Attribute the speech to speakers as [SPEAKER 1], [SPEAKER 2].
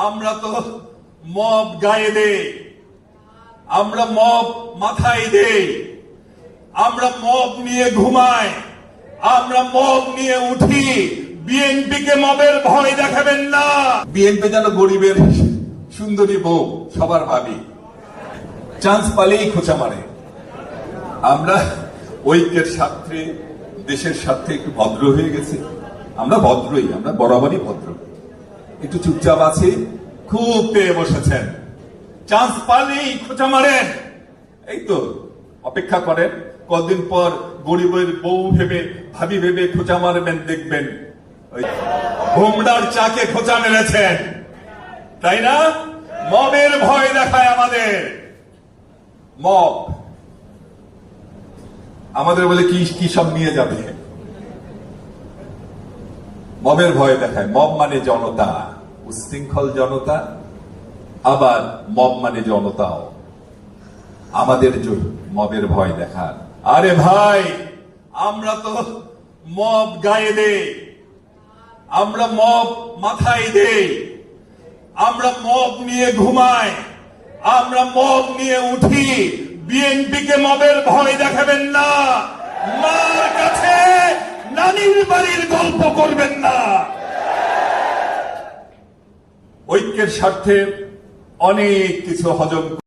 [SPEAKER 1] আমরা তো মব গায়ে দেই। আমরা মব মাথায় দেই। আমরা মব নিয়ে ঘুমাই। আমরা মব নিয়ে উঠি। বিএনপিকে মবের ভয় দেখাবেন না। বিএনপি যেন গরিবের সুন্দরী বউ, সবার ভাবি। চান্স পালেই খোঁচা মারে। আমরা ঐক্যের স্বার্থে, দেশের স্বার্থে একটু ভদ্র হয়ে গেছি। আমরা ভদ্রই, আমরা বরাবরই ভদ্র। একটু চুপচাপ আছি। খুব পেয়ে বসেছেন। চান্স পালেই খোঁচা মারেন। এই তো অপেক্ষা করেন। কদিন পর গরিবের বউ ভেবে ভাবি ভেবে খোঁচা মারবেন দেখবেন। ওই হোমডার চাকে খোঁচা মেরেছেন। তাই না? মবের ভয় দেখায় আমাদের। মব। আমাদের বলে কি কি সব নিয়ে যাবে? মবের ভয় দেখায়, মব মানে জনতা উশৃঙ্খল জনতা, আবার মব মানে জনতাও। আমাদের মবের ভয় দেখার। আরে ভাই, আমরা তো মব গায়ে দেই, আমরা মব মাথায় দেই, আমরা মব নিয়ে ঘুমাই, আমরা মব নিয়ে উঠি, বিএনপিকে মবের ভয় দেখাবেন না মার কাছে নানির বাড়ির গল্প করবেন না। ঐক্যের স্বার্থে অনেক কিছু হজম